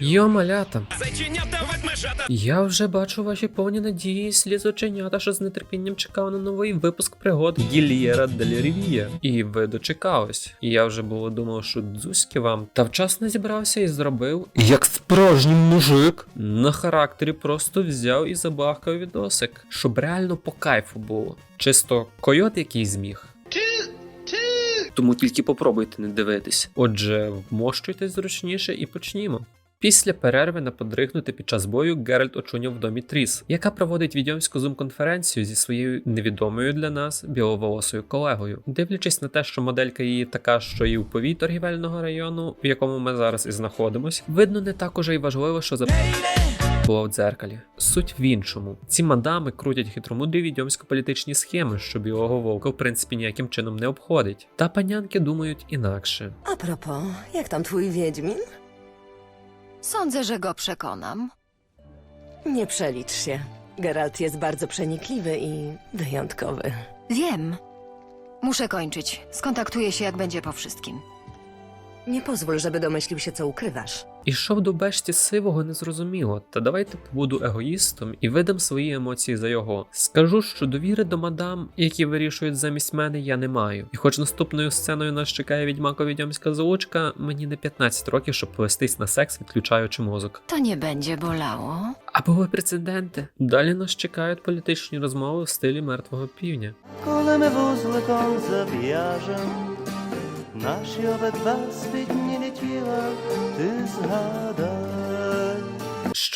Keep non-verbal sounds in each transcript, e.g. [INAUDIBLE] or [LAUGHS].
Йо, малята, я вже бачу ваші повні надії, слізоченята, що з нетерпінням чекав на новий випуск пригод Гільєра Дель Рівія. І ви дочекались. І я вже було думав, що дзузьки вам. Та вчасно зібрався і зробив, як справжній мужик. На характері просто взяв і забахкав відосик, щоб реально по кайфу було. Чисто койот який зміг. Тому тільки попробуйте не дивитись. Отже, вмощуйтесь зручніше і почнімо. Після перерви на подригнути під час бою Геральт очуняв в домі Тріс, яка проводить відьомську зум-конференцію зі своєю невідомою для нас біловолосою колегою. Дивлячись на те, що моделька її така, що і у повій торгівельного району, в якому ми зараз і знаходимось, видно не так уже й важливо, що за було в дзеркалі. Суть в іншому. Ці мадами крутять хитромудрі відьомсько-політичні схеми, що білого вовка в принципі ніяким чином не обходить. Та панянки думають інакше. A propos, jak tam twój Wiedźmin? Sądzę, że go przekonam. Nie przelicz się. Geralt jest bardzo przenikliwy i wyjątkowy. Wiem. Muszę kończyć. Skontaktuję się, jak będzie po wszystkim. Nie pozwól, żeby domyślił się, co ukrywasz. Ішов до бешті сивого незрозуміло, та давайте побуду егоїстом і видам свої емоції за його. Скажу, що довіри до мадам, які вирішують замість мене, я не маю. І хоч наступною сценою нас чекає відьмако відьомська заучка, мені не 15 років, щоб повестись на секс, відключаючи мозок. To nie będzie bolało. А були прецеденти. Далі нас чекають політичні розмови в стилі мертвого півня. Коли ми вузликом зав'яжем, наші обидва спідні is how the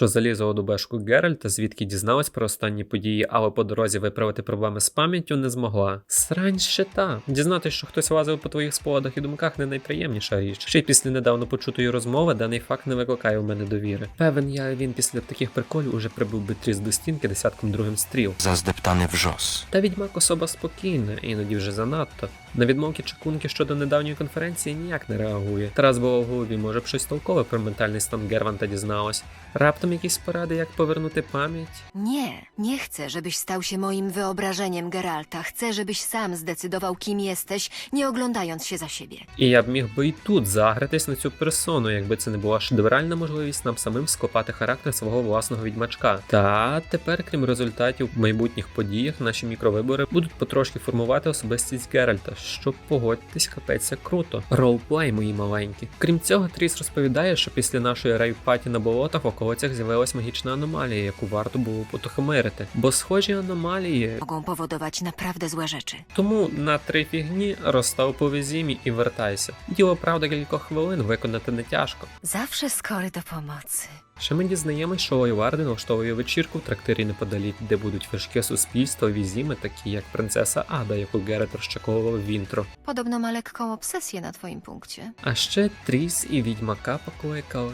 Що залізла у дубешку Геральта, звідки дізналась про останні події, але по дорозі виправити проблеми з пам'яттю не змогла. Срань ще та. Дізнатись, що хтось лазив по твоїх спогадах і думках не найприємніша річ. Ще й після недавно почутої розмови даний факт не викликає у мене довіри. Певен, я він після таких приколів уже прибив би тріс до стінки десятком другим стріл. Заздептаний вжос. Та відьмак особа спокійна, іноді вже занадто. На відмовки чекунки щодо недавньої конференції ніяк не реагує. Тарас було в голові, може б щось толкове про ментальний стан Герванта дізналась. Раптом якісь поради, як повернути пам'ять. Nie, nie chcę, żebyś stał się moim wyobrażeniem Geralta. Chcę, żebyś sam zdecydował, kim jesteś, nie oglądając się za siebie. І я б міг би і тут загратись на цю персону, якби це не була шедевральна можливість нам самим скопати характер свого власного відьмачка. Та тепер, крім результатів в майбутніх подіях, наші мікровибори будуть потрошки формувати особистість Геральта, що погодьтесь, капець круто. Ролплей, мої маленькі. Крім цього, Тріс розповідає, що після нашої рейвпаті на болотах в околицях з'явилась магічна аномалія, яку варто було потохмирити. Бо схожі аномалії Mogą powodować naprawdę złe rzeczy. тому на три фігні розстав по візімі і вертайся. Діло правда кількох хвилин виконати не тяжко. Zawsze skory do pomocy. Ще ми дізнаємось, що Лойварди налаштовує вечірку в трактирі неподалік, де будуть вершки суспільства візіми, такі як принцеса Ада, яку Герет розчаковував Вінтро. Podobno ma lekką obsesję na twoim punkcie. А ще Тріс і відьмака покликали.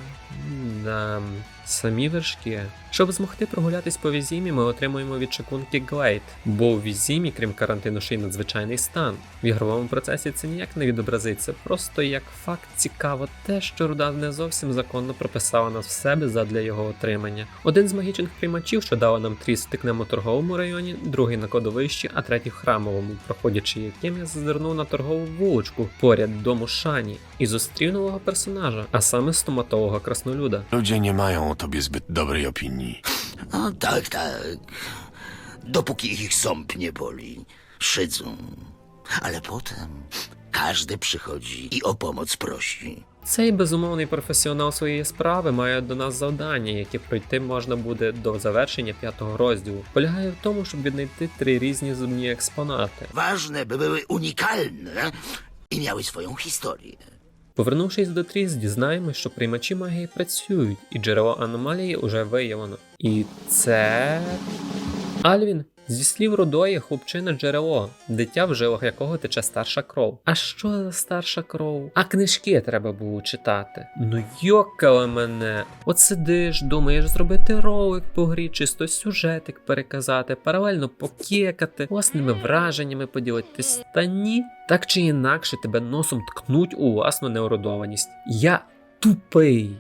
Да, самі вершки. Щоб змогти прогулятись по візімі, ми отримуємо від чекунки Глейд, бо у візімі, крім карантину, ще й надзвичайний стан. В ігровому процесі це ніяк не відобразиться, просто як факт цікаво те, що руда не зовсім законно прописала нас в себе задля його отримання. Один з магічних приймачів, що дала нам тріс, втикнемо у торговому районі, другий на кладовищі, а третій в храмовому, проходячи яким я зазирнув на торгову вуличку поряд дому Шані і зустрів нового персонажа, а саме стоматолога краснолюда. Ludzie nie mają o tobie zbyt dobrej opinii. No tak, tak. Dopóki ich ząb nie boli, szydzą. Ale potem każdy przychodzi i o pomoc prosi. Цей безумовний професіонал своєї справи має до нас завдання, яке пройти можна буде до завершення п'ятого розділу. Полягає в тому, щоб віднайти три різні зубні експонати. Ważne, by były unikalne i miały swoją historię. Повернувшись до Тріс, дізнаємось, що приймачі магії працюють, і джерело аномалії уже виявлено. І це. Альвін. Зі слів Рудої, хлопчина джерело, дитя в жилах якого тече старша кров. А що за старша кров? А книжки треба було читати. Ну йокали мене. От сидиш, думаєш зробити ролик по грі, чисто сюжетик переказати, паралельно покекати, власними враженнями поділитись. Та ні, так чи інакше тебе носом ткнуть у власну неуродованість. Я тупий,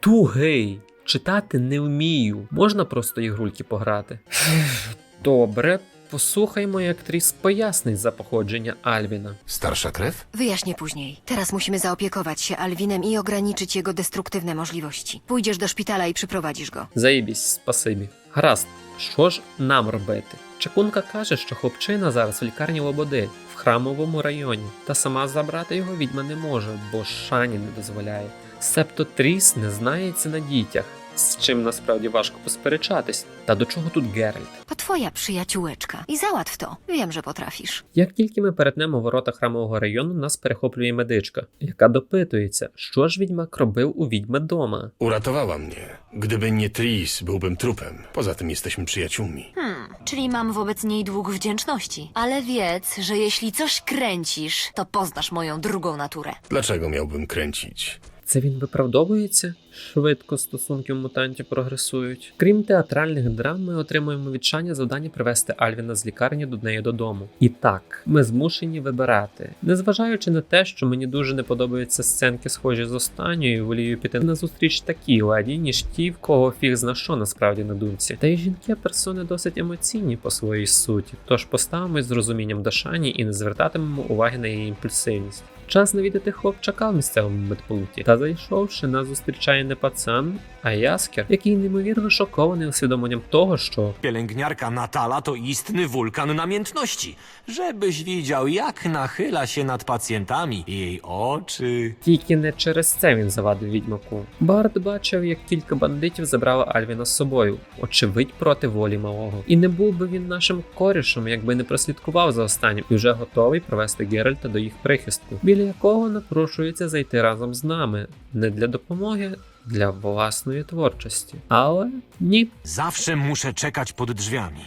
тугий. Читати не вмію. Можна просто ігрульки пограти. [LAUGHS] Добре, послухаймо, як Тріс пояснить за походження Альвіна. Starsza krew? Wyjaśnię później. Teraz musimy zaopiekować się Alwinem i ograniczyć jego destruktywne możliwości. Pójdziesz do szpitala i przyprowadzisz go. Заєбісь, спасибі. Гаразд, що ж нам робити? Чекунка каже, що хлопчина зараз в лікарні Лободи в храмовому районі, та сама забрати його відьма не може, бо Шані не дозволяє. Себто Тріс не знається на дітях, з чим насправді важко посперечатись. Та до чого тут Геральт? To twoja przyjaciółeczka. I załatw to. Wiem, że potrafisz. Як тільки ми перетнемо ворота храмового району, нас перехоплює медичка, яка допитується, що ж відьмак робив у відьми дома. Uratowała mnie. Gdyby nie Tris, byłbym trupem. Poza tym jesteśmy przyjaciółmi. Hmm, czyli mam wobec niej dług wdzięczności. Ale wiedz, że jeśli coś kręcisz, to poznasz moją drugą naturę. Dlaczego miałbym kręcić? Це він виправдовується? Швидко стосунки мутантів прогресують. Крім театральних драм, ми отримуємо від Шані завдання привезти Альвіна з лікарні до неї додому. І так, ми змушені вибирати. Незважаючи на те, що мені дуже не подобаються сценки, схожі з останньою, волію піти на зустріч такій ладі, ніж ті, в кого фіг зна що насправді на думці. Та й жінки персони досить емоційні по своїй суті, тож поставимось з розумінням до Шані і не звертатимемо уваги на її імпульсивність. Час навідати хлопчака в місцевому медпункті. Та зайшовши, нас зустрічає не пацан, а яскер, який неймовірно шокований усвідомленням того, що Pielęgniarka Natala to istny wulkan namiętności. Żebyś widział, jak nachyla się nad pacjentami. Jej oczy. тільки не через це він завадив відьмаку. Бард бачив, як кілька бандитів забрали Альвіна з собою, очевидь проти волі малого. І не був би він нашим корішем, якби не прослідкував за останнім і вже готовий провести Геральта до їх прихистку, біля якого напрошується зайти разом з нами, не для допомоги. Для власної творчості. Але ні, Zawsze muszę czekać pod drzwiami.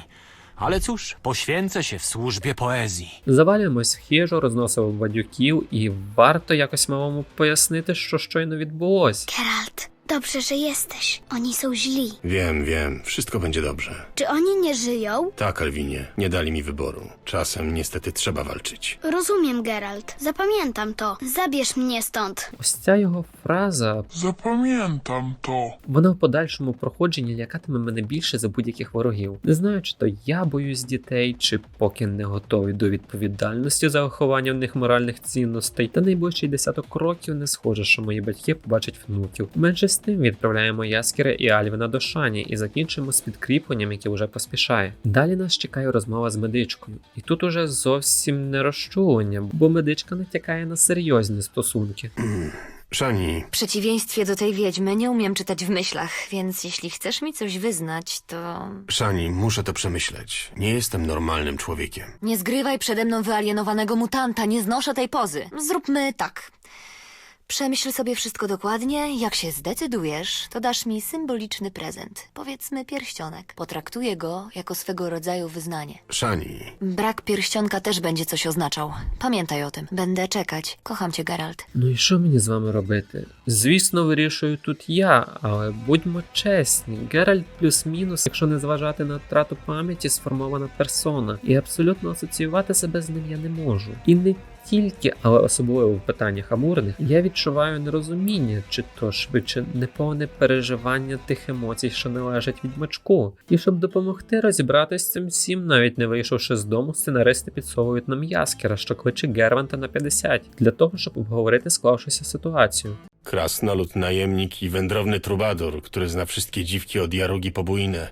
Ale cóż, poświęcę się w służbie poezji. Завалюємось в хижу, розносимо бадюків, і варто якось малому пояснити, що щойно відбулось. Geralt, dobrze, że jesteś. Oni są źli. Wiem, wiem. Wszystko będzie dobrze. Czy oni nie żyją? Tak, Alwinie. Nie dali mi wyboru. Czasem niestety trzeba walczyć. Rozumiem, Geralt. Zapamiętam to. Zabierz mnie stąd. Ось ця його фраза Запам'ятам то. Вона в подальшому проходженні лякатиме мене більше за будь-яких ворогів. Не знаю, чи то я боюсь дітей, чи поки не готовий до відповідальності за виховання в них моральних цінностей. Та найближчий десяток років не схоже, що мої батьки побачать внуків. Менше з тим відправляємо Яскіра і Альвіна до Шані і закінчимо з підкріпленням, яке вже поспішає. Далі нас чекає розмова з медичкою, і тут уже зовсім не розчулення, бо медичка натякає на серйозні стосунки. Szani, W przeciwieństwie do tej wiedźmy nie umiem czytać w myślach, więc jeśli chcesz mi coś wyznać, to... Szani, muszę to przemyśleć. Nie jestem normalnym człowiekiem. Nie zgrywaj przede mną wyalienowanego mutanta, nie znoszę tej pozy. Zróbmy tak. Przemyśl sobie wszystko dokładnie. Jak się zdecydujesz, to dasz mi symboliczny prezent. Powiedzmy pierścionek. Potraktuję go jako swego rodzaju wyznanie. Szani, Brak pierścionka też będzie coś oznaczał. Pamiętaj o tym. Będę czekać. Kocham cię, Geralt. Ну і що мені з вами робити? Звісно, вирішую тут я, але будьмо чесні, Геральт плюс-мінус, якщо не зважати на втрату пам'яті, сформована персона, і абсолютно асоціювати себе з ним я не можу. І не тільки, але особливо в питаннях амурних, я відчуваю нерозуміння, чи то швидше неповне переживання тих емоцій, що належать відьмачку. І щоб допомогти розібратися з цим всім, навіть не вийшовши з дому, сценаристи підсовують нам яскера, що кличе Герванта на 50, для того, щоб обговорити склавшуся ситуацію. krasnolud, najemnik i wędrowny trubadur, który zna wszystkie dziwki od jarugi po bujnę.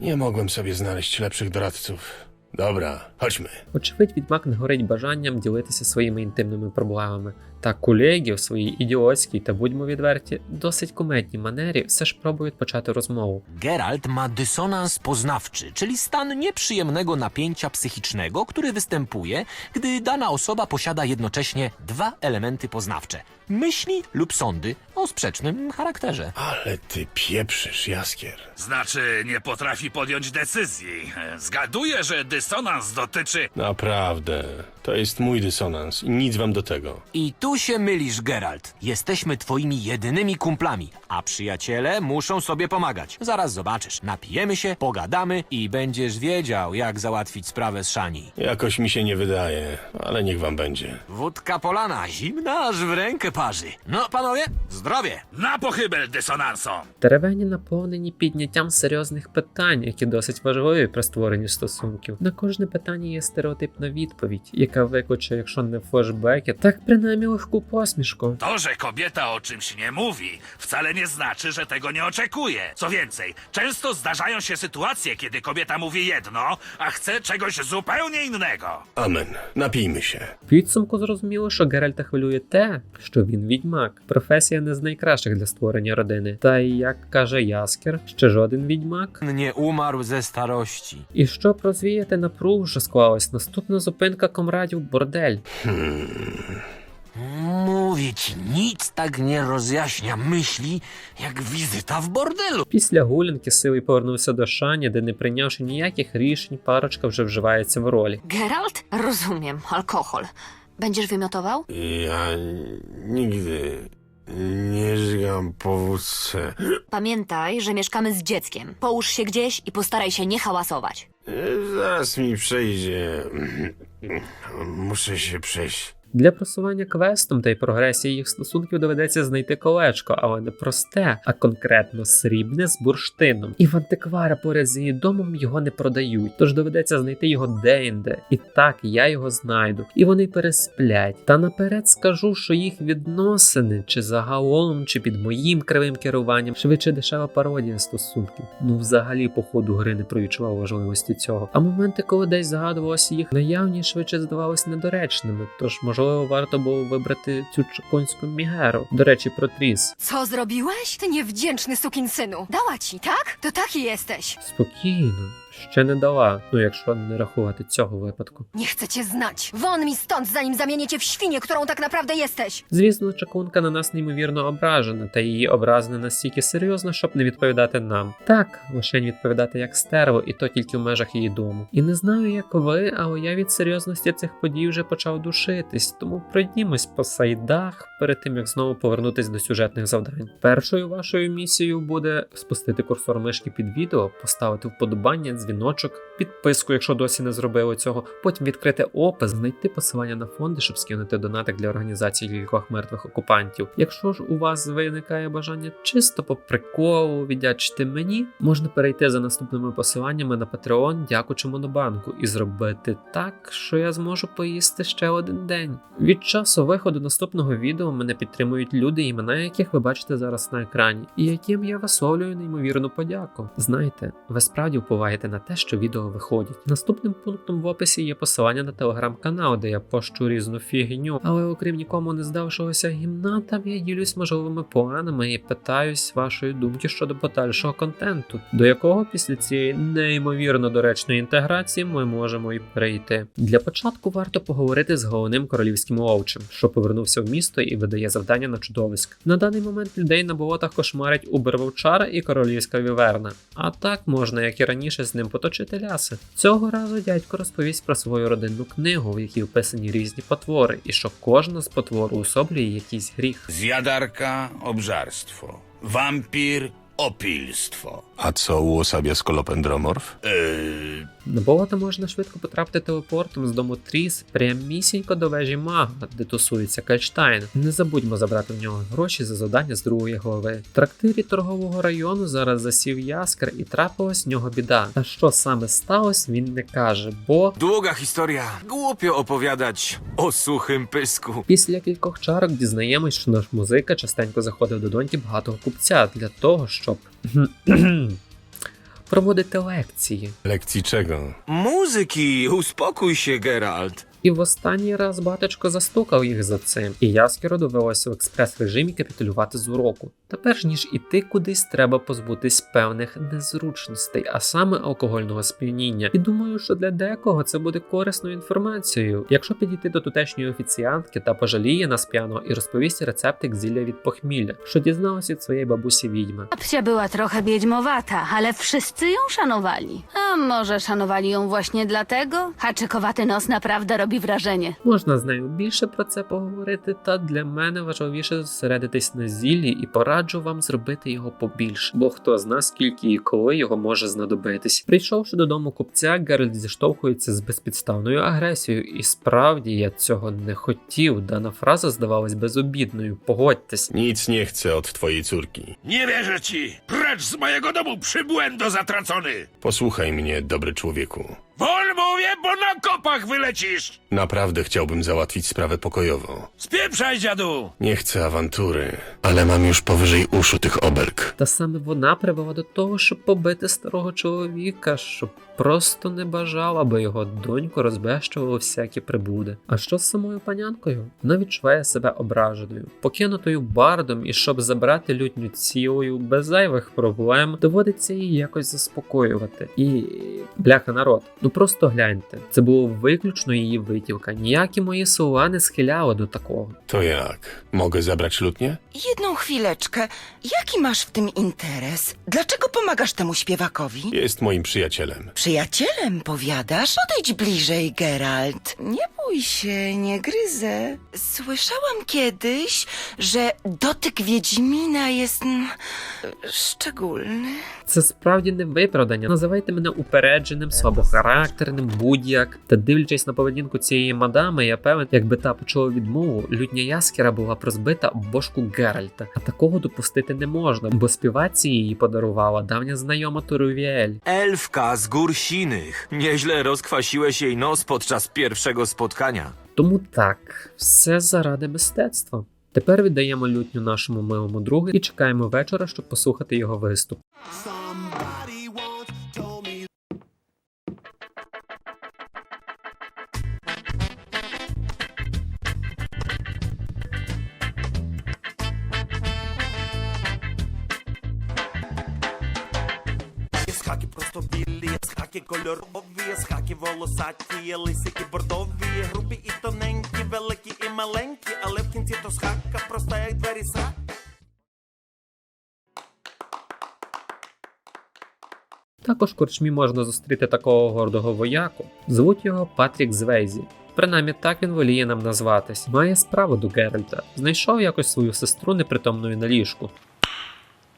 Nie mogłem sobie znaleźć lepszych doradców. Dobra, chodźmy. Очевидь, відьмак не горить бажанням ділитися своїми інтимними проблемами. Та колеги в своїй ідіотській та будьмо відверті, досить кумедній манері все ж пробують почати розмову. Geralt ma dysonans poznawczy, czyli stan nieprzyjemnego napięcia psychicznego, który występuje, gdy dana osoba posiada jednocześnie dwa elementy poznawcze myśli lub sądy o sprzecznym charakterze. Ale ty pieprzysz, Jaskier. Znaczy, nie potrafi podjąć decyzji. Zgaduję, że dysonans dotyczy. Naprawdę. To jest mój dysonans i nic wam do tego. I tu się mylisz, Geralt. Jesteśmy twoimi jedynymi kumplami, a przyjaciele muszą sobie pomagać. Zaraz zobaczysz. Napijemy się, pogadamy i będziesz wiedział, jak załatwić sprawę z Szani. Jakoś mi się nie wydaje, ale niech wam będzie. Wódka polana, zimna aż w rękę parzy. No, panowie, zdrowie! На похибель дисонансом! Теревені наповнені підняттям серйозних питань, які досить важливі при створенні стосунків. На кожне питання є стереотипна відповідь, яка викличе, якщо не флешбеки, так принаймні легку посмішку. To, że kobieta o czymś nie mówi, wcale nie znaczy, że tego nie oczekuje. Co więcej, często zdarzają się sytuacje, kiedy kobieta mówi jedno, a chce czegoś zupełnie innego. Amen. Napijmy się. В підсумку зрозуміло, що Геральта хвилює те, що він відьмак. Професія не з найкращих для створення родини. Та й як каже Яскер, ще жоден відьмак. Nie umarł ze starości. І щоб розвіяти напругу, що склалась, наступна зупинка комрадів бордель. Mówię ci, nic tak nie rozjaśnia myśli, jak wizyta w bordelu. Після гулянки силий повернувся до Шані, де не прийнявши ніяких рішень, парочка вже вживається в ролі. Geralt? Rozumiem, alkohol. Będziesz wymiotował? Ja nigdy nie żygam po wódce. Pamiętaj, że mieszkamy z dzieckiem. Połóż się gdzieś i postaraj się nie hałasować. Zaraz mi przejdzie. Muszę się przejść. Для просування квестом та й прогресії їх стосунків доведеться знайти колечко, але не просте, а конкретно срібне з бурштином. І в антиквара поряд з її домом його не продають, тож доведеться знайти його де-інде. І так я його знайду. І вони пересплять. Та наперед скажу, що їх відносини, чи загалом, чи під моїм кривим керуванням, швидше дешева пародія стосунків. Ну, взагалі, по ходу гри не провідчував важливості цього. А моменти, коли десь згадувалося їх наявність, швидше здавалися недоречними. Тож, можливо, варто було вибрати цю чоконську мігеру. До речі, про тріс. Co zrobiłeś? Ty niewdzięczny sukinsynu. Dała ci, tak? To taki jesteś. Спокійно, ще не дала. Ну, якщо не рахувати цього випадку. Nie chcę cię znać. Won mi stąd, zanim zamienię cię w świnię, którą tak naprawdę jesteś. Звісно, чаклунка на нас неймовірно ображена, та її образ не настільки серйозно, щоб не відповідати нам. Так, лише відповідати як стерво, і то тільки в межах її дому. І не знаю, як ви, але я від серйозності цих подій вже почав душитись, тому пройдімось по сайдах перед тим як знову повернутись до сюжетних завдань. Першою вашою місією буде спустити курсор мишки під відео, поставити вподобання, дзвіночок, підписку, якщо досі не зробили цього. Потім відкрити опис, знайти посилання на фонди, щоб скинути донатик для організації кількох мертвих окупантів. Якщо ж у вас виникає бажання чисто по приколу віддячити мені, можна перейти за наступними посиланнями на Patreon, дякуючи Монобанку, і зробити так, що я зможу поїсти ще один день. Від часу виходу наступного відео мене підтримують люди, імена яких ви бачите зараз на екрані, і яким я висловлюю неймовірну подяку. Знаєте, ви справді впливаєте на те, що відео виходять. Наступним пунктом в описі є посилання на телеграм-канал, де я пощу різну фігню, але окрім нікому не здавшогося гімна, там я ділюсь можливими планами і питаюсь вашої думки щодо подальшого контенту, до якого після цієї неймовірно доречної інтеграції ми можемо і перейти. Для початку варто поговорити з головним королівським овчем, що повернувся в місто і видає завдання на чудовиськ. На даний момент людей на болотах кошмарить Убер Вовчара і королівська віверна. А так можна, як і раніше, з ним поточити ляси. Цього разу дядько розповість про свою родинну книгу, в якій вписані різні потвори, і що кожна з потвор уособлює якийсь гріх. Zjadarka obżarstwo, wampir opilstwo. A co uosabia skolopendromorf? Yy, На болото можна швидко потрапити телепортом з дому Тріс прямісінько до вежі мага, де тусується Кальштайн. Не забудьмо забрати в нього гроші за завдання з другої глави. В трактирі торгового району зараз засів яскер і трапилась в нього біда. Та що саме сталося, він не каже, бо Długa historia. Głupio opowiadać o suchym pysku. після кількох чарок дізнаємось, що наш музика частенько заходив до доньки багатого купця для того, щоб [CLEARS THROAT] Prowadę te lekcje. Lekcji czego? Muzyki! Uspokój się, Geralt. І в останній раз батечко застукав їх за цим, і Яскеру довелося в експрес-режимі капітулювати з уроку. Та перш ніж іти кудись, треба позбутись певних незручностей, а саме алкогольного сп'яніння. І думаю, що для декого це буде корисною інформацією. Якщо підійти до тутешньої офіціантки та пожаліє нас п'яного і розповість рецептик зілля від похмілля, що дізналась від своєї бабусі відьми. Babcia była trochę wiedźmowata, ale wszyscy ją szanowali. A może szanowali ją właśnie dlatego? Haczykowaty nos naprawdę robi robi wrażenie. Можна з нею більше про це поговорити, та для мене важливіше зосередитись на зіллі і пораджу вам зробити його побільше, бо хто зна скільки і коли його може знадобитись. Прийшовши додому купця, Геральт зіштовхується з безпідставною агресією, і справді я цього не хотів. Дана фраза здавалась безобідною. Погодьтесь. Nic nie chcę od twojej córki. Nie wierzę ci! Precz z mojego domu, przybłędo zatracony! Posłuchaj mnie, dobry człowieku. Wol mówię, bo na kopach wylecisz! Naprawdę chciałbym załatwić sprawę pokojowo. Spieprzaj, dziadu! Nie chcę awantury, ale mam już powyżej uszu tych obelg. Та саме вона привела до того, щоб побити старого чоловіка, що просто не бажав, аби його доньку розбещувало всякі прибуди. А що з самою панянкою? Вона відчуває себе ображеною, покинутою бардом, і щоб забрати лютню цілою, без зайвих проблем, доводиться її якось заспокоювати. І бляха народ, ну просто гляньте, це було виключно її витівка. Ніякі мої слова не схиляли до такого. To jak? Mogę zabrać lutnię? Jedną chwileczkę. Jaki masz w tym interes? Dlaczego pomagasz temu śpiewakowi? Jest moim przyjacielem. Przyjacielem, powiadasz? Podejdź bliżej, Geralt. Nie bój się, nie gryzę. Słyszałam kiedyś, że dotyk Wiedźmina jest... mm, szczególny. Це справді не виправдання. Називайте мене упередженим, слабохарактерним, будь-як. Та дивлячись на поведінку цієї мадами, я певен, якби та почула відмову, лютня яскера була б розбита об бошку Геральта. А такого допустити не можна, бо співаці її подарувала давня знайома Турувіель. Elfka z gór sinych. Nieźle rozkwasiłeś jej nos podczas pierwszego spotkania. Тому так, все заради мистецтва. Тепер віддаємо лютню нашому милому другу і чекаємо вечора, щоб послухати його виступ. Кольорові, є хаки волосаті, є лисики бордові, є грубі і тоненькі, великі і маленькі, але в кінці то схака, проста як двері срака. Також в корчмі можна зустріти такого гордого вояку. Звуть його Патрік Звейзі. Принаймні так він воліє нам назватись. Має справу до Геральта. Знайшов якось свою сестру непритомною на ліжку.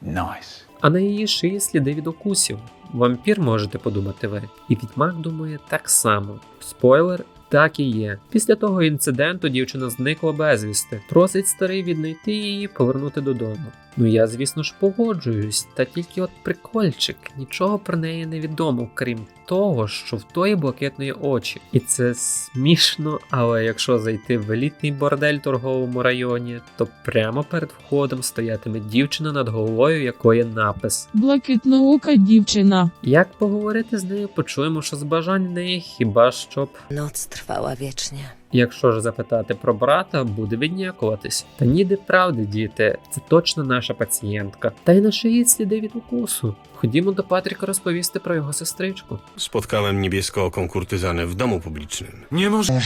Nice. А на її шиї сліди від укусів. Вампір можете подумати ви. І відьмак думає так само. Спойлер. Так і є. Після того інциденту дівчина зникла безвісти. Просить старий віднайти її повернути додому. Ну я, звісно ж, погоджуюсь, та тільки от прикольчик, нічого про неї не відомо, крім того, що в тої блакитної очі. І це смішно, але якщо зайти в елітний бордель в торговому районі, то прямо перед входом стоятиме дівчина над головою, якої напис. Блакитноока дівчина. Як поговорити з нею, почуємо, що з бажань неї хіба щоб. Noc trwała wiecznie. Якщо ж запитати про брата, буде віднякуватись. Та ніде правди, діти, це точно наша пацієнтка. Та й на шиї сліди від укусу. Ходімо до Патріка розповісти про його сестричку. Spotkałem niebieskooką kurtyzanę w domu publicznym. Nie możliwe.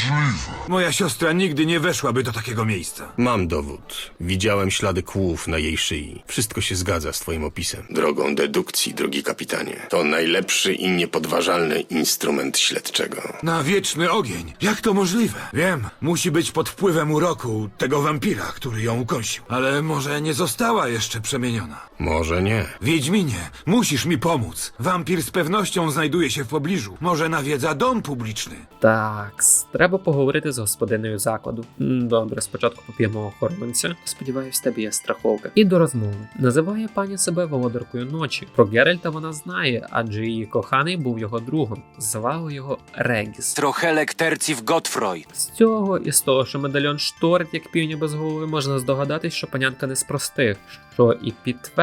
Moja siostra nigdy nie weszłaby do takiego miejsca. Mam dowód. Widziałem ślady kłów na jej szyi. Wszystko się zgadza z twoim opisem. Drogą dedukcji, drogi kapitanie. To najlepszy i niepodważalny instrument śledczego. Na wieczny ogień. Jak to możliwe? Wiem, musi być pod wpływem uroku tego wampira, który ją ukąsił. Ale może nie została jeszcze przemieniona. Może nie. Wiedźminie, musisz mi pomóc. Wampir z pewnością znajduje się w pobliżu. Może nawiedza dom publiczny. Так, треба поговорити з господиною закладу. М, Добре, спочатку поп'ємо охоронця. Сподіваюсь, в тебе є страховка. І до розмови. Називає пані себе володаркою ночі. Про Геральта вона знає, адже її коханий був його другом. Звали його Регіс. Trochelek terciv Godfroy. З цього і з того, що медальйон шторить, як півня без голови, можна здогадатись, що панянка не з простих, що і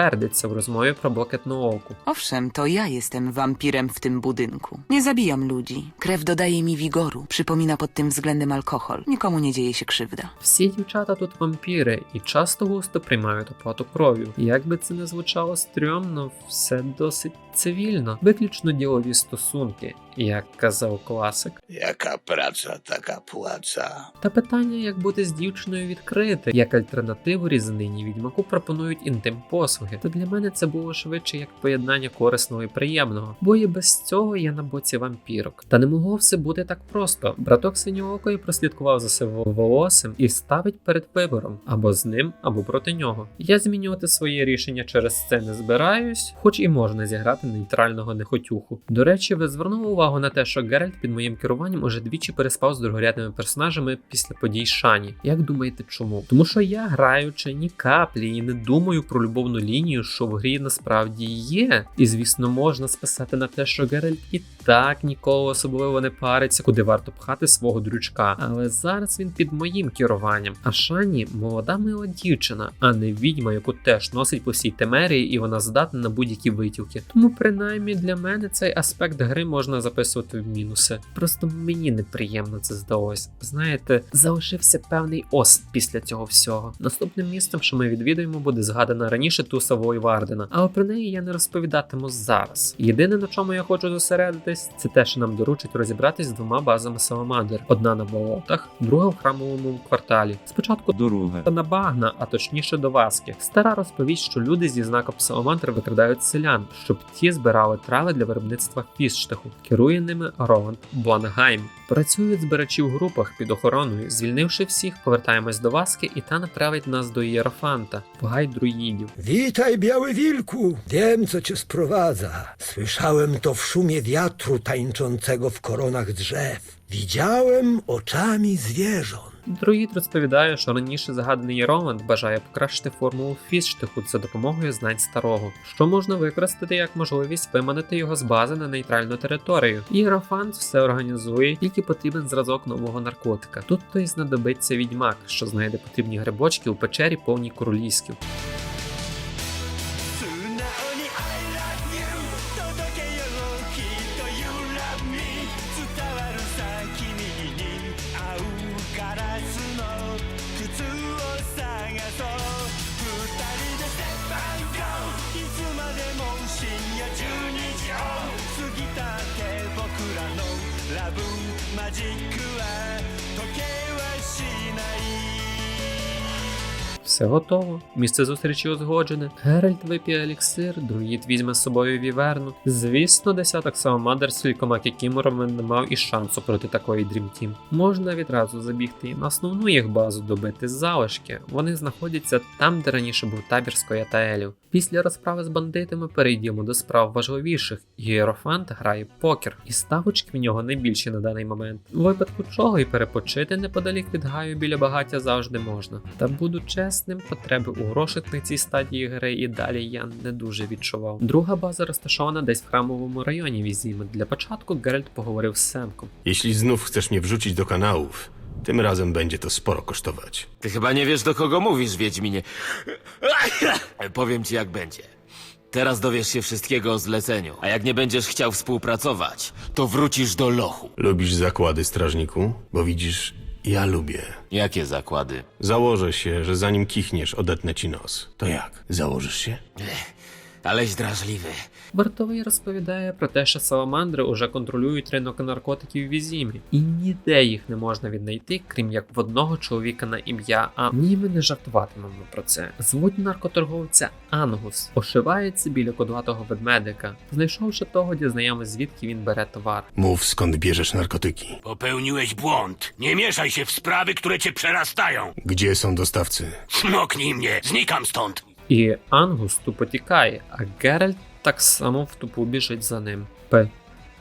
підтвердиться в розмові про блакитну оку. Owszem, to ja jestem wampirem w tym budynku. Nie zabijam ludzi. Krew dodaje mi wigoru. Przypomina pod tym względem alkohol. Nikomu nie dzieje się krzywda. Всі дівчата тут вампіри і часто густо приймають оплату кров'ю. Як би це не звучало стрьомно, все досить цивільно, виключно ділові стосунки, як казав класик. Jaka praca, taka płaca. Та питання, як бути з дівчиною відкрите, як альтернативу різанині відьмаку пропонують інтим послуги. То для мене це було швидше як поєднання корисного і приємного, бо і без цього я на боці вампірок. Та не могло все бути так просто. Браток синьоокої прослідкував за сивоволосим і ставить перед вибором або з ним, або проти нього. Я змінювати своє рішення через це не збираюсь, хоч і можна зіграти нейтрального нехотюху. До речі, ви звернули увагу на те, що Геральт під моїм керуванням уже двічі переспав з другорядними персонажами після подій Шані. Як думаєте, чому? Тому що я граючи ні каплі і не думаю про любовну лінію, що в грі насправді є. І звісно, можна списати на те, що Геральт і так ніколи особливо не париться, куди варто пхати свого дрючка. Але зараз він під моїм керуванням. А Шані молода мила дівчина, а не відьма, яку теж носить по всій темерії, і вона здатна на будь-які витівки. Тому принаймні для мене цей аспект гри можна записувати в мінуси. Просто мені неприємно це здалось. Знаєте, залишився певний ос після цього всього. Наступним містом, що ми відвідуємо, буде згадана раніше Туса Войвардена, але про неї я не розповідатиму зараз. Єдине на чому я хочу зосередитись, це те, що нам доручить розібратись з двома базами Саламандр: одна на болотах, друга в храмовому кварталі. Спочатку Дорога. та на багна, а точніше до Васки. Стара розповість, що люди зі знаком Саламандр викрадають селян, щоб ті збирали трави для виробництва фіштаху. Керує ними Роланд Блангайм. Працюють збирачі в групах під охороною. Звільнивши всіх, повертаємось до Васки, і та направить нас до Єрофанта, в гай druidów. Witaj, biały wilku! Wiem, co cię sprowadza. Słyszałem to w szumie wiatru tańczącego w koronach drzew. Widziałem oczami zwierząt. Друїд розповідає, що раніше згаданий Роланд бажає покращити формулу фіштиху за допомогою знань старого, що можна використати як можливість виманити його з бази на нейтральну територію. І Єрофант все організує, тільки потрібен зразок нового наркотика. Тут то й знадобиться відьмак, що знайде потрібні грибочки у печері повній королівськів. ラブマジックは時 イ Все готово. Місце зустрічі узгоджене. Геральт вип'є еліксир, друїд візьме з собою віверну. Звісно, десяток Саламандр з кількома кікіморами не мав і шансу проти такої дрімтім. Можна відразу забігти на основну їх базу добити залишки. Вони знаходяться там, де раніше був табір Скоятаелів. Після розправи з бандитами перейдемо до справ важливіших. Єрофант грає покер, і ставочки в нього найбільші на даний момент. У випадку чого і перепочити неподалік від гаю біля багаття завжди можна. Та буду чесним, потреби у грошах на цій стадії гри і далі я не дуже відчував. Друга база розташована десь в храмовому районі Візіми. Для початку Геральт поговорив з Семком. Jeśli znów chcesz mnie wrzucić do kanałów, tym razem będzie to sporo kosztować. Ty chyba nie wiesz, do kogo mówisz, Wiedźminie. [LAUGHS] Powiem ci, jak będzie. Teraz dowiesz się wszystkiego o zleceniu, a jak nie będziesz chciał współpracować, to wrócisz do lochu. Lubisz zakłady, strażniku? Bo widzisz, ja lubię. Jakie zakłady? Założę się, że zanim kichniesz, odetnę ci nos. To jak? Założysz się? Aleś drażliwy. Вартовий розповідає про те, що саламандри уже контролюють ринок наркотиків в Візімі, і ніде їх не можна віднайти, крім як в одного чоловіка на ім'я А. Ні, ми не жартуватимемо про це. Звуть наркоторговця Ангус, ошивається біля кодуватого ведмедика. Знайшовши того, дізнаємось, звідки він бере товар. Mów, skąd bierzesz narkotyki. Popełniłeś błąd. Nie mieszaj się w sprawy, które cię przerastają. Gdzie są dostawcy? Smoknij mnie, znikam stąd. І Ангус тупо тікає, а Геральт так само в тупу біжить за ним. П.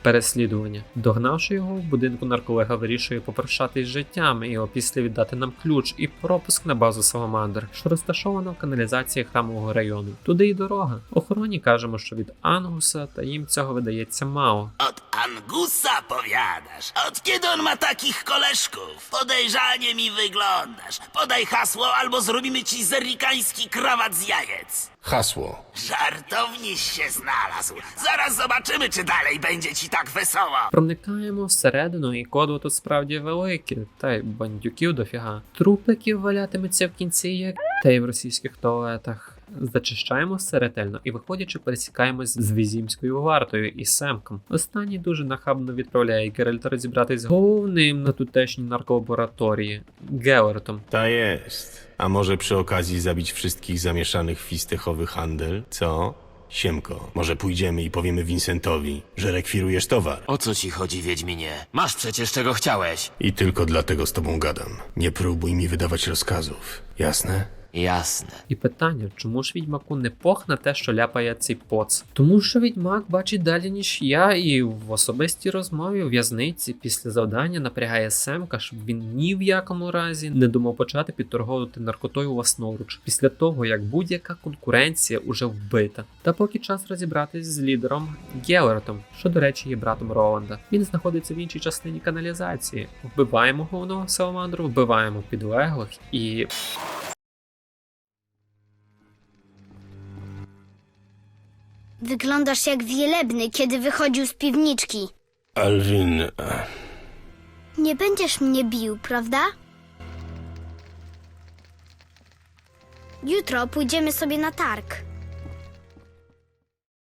Переслідування. Догнавши його в будинку, нарколега вирішує попрощатись життям і опісля віддати нам ключ і пропуск на базу Саламандр, що розташована в каналізації храмового району. Туди й дорога. Охороні кажемо, що від Ангуса, та їм цього видається мало. Od Angusa powiadasz. Od kiedy on ma takich koleżków? Podejrzanie mi wyglądasz. Podaj hasło, albo zrobimy ci zerikański krawat z jajec. Hasło. Żartowniś się znalazł. Zaraz zobaczymy, czy dalej będzie ci tak wesoło. Проникаємо всередину, і коду тут справді великі, та й бандюків дофіга. Трупиків валятиметься в кінці, як та й в російських туалетах. Зачищаємо все ретельно і, виходячи, пересікаємось з візімською вартою і Семком. Останній дуже нахабно відправляє Геральта розібратись з головним на тутешній нарколабораторії Геортом. Ta jest. A może przy okazji zabić wszystkich zamieszanych w fistechowy handel? Co? Siemko, może pójdziemy i powiemy Vincentowi, że rekwirujesz towar. O co ci chodzi, Wiedźminie? Masz przecież czego chciałeś. I tylko dlatego z tobą gadam. Nie próbuj mi wydawać rozkazów. Jasne? Jasne. І питання, чому ж відьмаку не пох на те, що ляпає цей поц? Тому що відьмак бачить далі, ніж я, і в особистій розмові у в'язниці після завдання напрягає Семка, щоб він ні в якому разі не думав почати підторговувати наркотою власноруч, після того як будь-яка конкуренція уже вбита. Та поки час розібратись з лідером Гелертом, що, до речі, є братом Роланда. Він знаходиться в іншій частині каналізації. Вбиваємо головного саламандру, вбиваємо підлеглих і Wyglądasz jak wielebny, kiedy wychodził z piwniczki. Alwin... e, Nie będziesz mnie bił, prawda? Jutro pójdziemy sobie na targ.